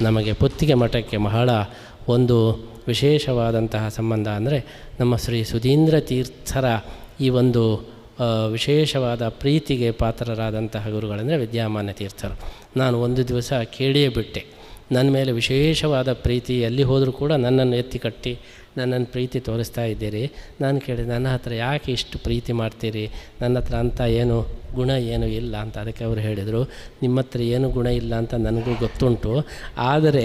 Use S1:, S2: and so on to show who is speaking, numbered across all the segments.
S1: ನಮಗೆ ಪುತ್ತಿಗೆ ಮಠಕ್ಕೆ ಬಹಳ ಒಂದು ವಿಶೇಷವಾದಂತಹ ಸಂಬಂಧ ಅಂದರೆ ನಮ್ಮ ಶ್ರೀ ಸುಧೀಂದ್ರ ತೀರ್ಥರ ಈ ಒಂದು ವಿಶೇಷವಾದ ಪ್ರೀತಿಗೆ ಪಾತ್ರರಾದಂತಹ ಗುರುಗಳಂದರೆ ವಿದ್ಯಾಮಾನ್ಯ ತೀರ್ಥರು. ನಾನು ಒಂದು ದಿವಸ ಕೇಳಿಯೇ ಬಿಟ್ಟೆ. ನನ್ನ ಮೇಲೆ ವಿಶೇಷವಾದ ಪ್ರೀತಿ ಎಲ್ಲಿ ಹೋದರೂ ಕೂಡ ನನ್ನನ್ನು ಎತ್ತಿ ಕಟ್ಟಿ ನನ್ನನ್ನು ಪ್ರೀತಿ ತೋರಿಸ್ತಾ ಇದ್ದೀರಿ. ನಾನು ಕೇಳಿದೆ, ನನ್ನ ಹತ್ರ ಯಾಕೆ ಇಷ್ಟು ಪ್ರೀತಿ ಮಾಡ್ತೀರಿ? ನನ್ನ ಹತ್ರ ಅಂಥ ಏನು ಗುಣ ಏನು ಇಲ್ಲ? ಅಂತ ಅದಕ್ಕೆ ಅವರು ಹೇಳಿದರು. ನಿಮ್ಮ ಹತ್ರ ಏನು ಗುಣ ಇಲ್ಲ ಅಂತ ನನಗೂ ಗೊತ್ತುಂಟು. ಆದರೆ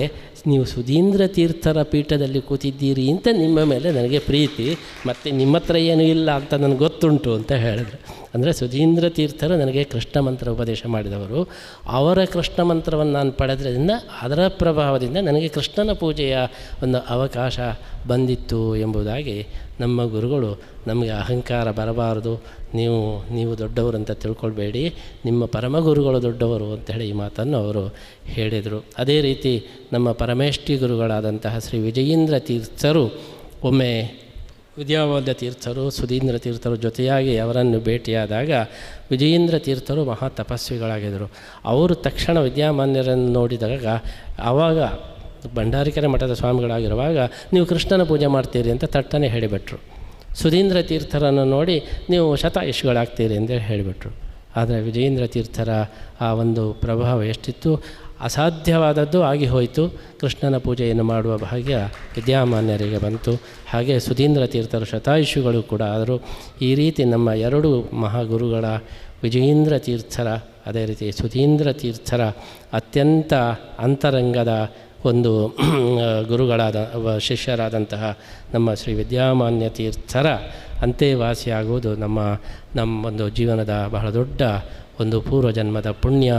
S1: ನೀವು ಸುಧೀಂದ್ರ ತೀರ್ಥರ ಪೀಠದಲ್ಲಿ ಕೂತಿದ್ದೀರಿ ಅಂತ ನಿಮ್ಮ ಮೇಲೆ ನನಗೆ ಪ್ರೀತಿ. ಮತ್ತು ನಿಮ್ಮ ಹತ್ರ ಏನು ಇಲ್ಲ ಅಂತ ನನಗೆ ಗೊತ್ತುಂಟು ಅಂತ ಹೇಳಿದರು. ಅಂದರೆ ಸುಧೀಂದ್ರ ತೀರ್ಥರು ನನಗೆ ಕೃಷ್ಣ ಮಂತ್ರ ಉಪದೇಶ ಮಾಡಿದವರು. ಅವರ ಕೃಷ್ಣ ಮಂತ್ರವನ್ನು ನಾನು ಪಡೆದ್ರಿಂದ ಅದರ ಪ್ರಭಾವದಿಂದ ನನಗೆ ಕೃಷ್ಣನ ಪೂಜೆಯ ಒಂದು ಅವಕಾಶ ಬಂದಿತ್ತು. ಎಂಬುದಾಗಿ ನಮ್ಮ ಗುರುಗಳು ನಮಗೆ ಅಹಂಕಾರ ಬರಬಾರದು. ನೀವು ನೀವು ದೊಡ್ಡವರು ಅಂತ ತಿಳ್ಕೊಳ್ಬೇಡಿ. ನಿಮ್ಮ ಪರಮ ಗುರುಗಳು ದೊಡ್ಡವರು ಅಂತೇಳಿ ಈ ಮಾತನ್ನು ಅವರು ಹೇಳಿದರು. ಅದೇ ರೀತಿ ನಮ್ಮ ಪರಮೇಷ್ಠಿ ಗುರುಗಳಾದಂತಹ ಶ್ರೀ ವಿಜಯೇಂದ್ರ ತೀರ್ಥರು, ಒಮ್ಮೆ ವಿದ್ಯಾವಲ್ಯ ತೀರ್ಥರು, ಸುಧೀಂದ್ರ ತೀರ್ಥರು ಜೊತೆಯಾಗಿ ಅವರನ್ನು ಭೇಟಿಯಾದಾಗ ವಿಜಯೇಂದ್ರ ತೀರ್ಥರು ಮಹಾ ತಪಸ್ವಿಗಳಾಗಿದ್ದರು. ಅವರು ತಕ್ಷಣ ವಿದ್ಯಾಮಾನ್ಯರನ್ನು ನೋಡಿದಾಗ ಆವಾಗ ಭಂಡಾರಿಕೆರೆ ಮಠದ ಸ್ವಾಮಿಗಳಾಗಿರುವಾಗ ನೀವು ಕೃಷ್ಣನ ಪೂಜೆ ಮಾಡ್ತೀರಿ ಅಂತ ತಟ್ಟನೆ ಹೇಳಿಬಿಟ್ರು. ಸುಧೀಂದ್ರ ತೀರ್ಥರನ್ನು ನೋಡಿ ನೀವು ಶತಾಯುಷಿಗಳಾಗ್ತೀರಿ ಅಂತ ಹೇಳಿಬಿಟ್ರು. ಆದರೆ ವಿಜಯೇಂದ್ರ ತೀರ್ಥರ ಆ ಒಂದು ಪ್ರಭಾವ ಎಷ್ಟಿತ್ತು? ಅಸಾಧ್ಯವಾದದ್ದು ಆಗಿ ಹೋಯಿತು. ಕೃಷ್ಣನ ಪೂಜೆಯನ್ನು ಮಾಡುವ ಭಾಗ್ಯ ವಿದ್ಯಾಮಾನ್ಯರಿಗೆ ಬಂತು. ಹಾಗೆ ಸುಧೀಂದ್ರ ತೀರ್ಥರು ಶತಾಯುಷಿಗಳು ಕೂಡ ಆದರೂ ಈ ರೀತಿ ನಮ್ಮ ಎರಡು ಮಹಾಗುರುಗಳ ವಿಜಯೇಂದ್ರ ತೀರ್ಥರ, ಅದೇ ರೀತಿ ಸುಧೀಂದ್ರ ತೀರ್ಥರ ಅತ್ಯಂತ ಅಂತರಂಗದ ಒಂದು ಗುರುಗಳಾದ ಶಿಷ್ಯರಾದಂತಹ ನಮ್ಮ ಶ್ರೀ ವಿದ್ಯಾಮಾನ್ಯ ತೀರ್ಥರ ಅಂತೆವಾಸಿಯಾಗುವುದು ನಮ್ಮ ನಮ್ಮ ಒಂದು ಜೀವನದ ಬಹಳ ದೊಡ್ಡ ಒಂದು ಪೂರ್ವಜನ್ಮದ ಪುಣ್ಯ.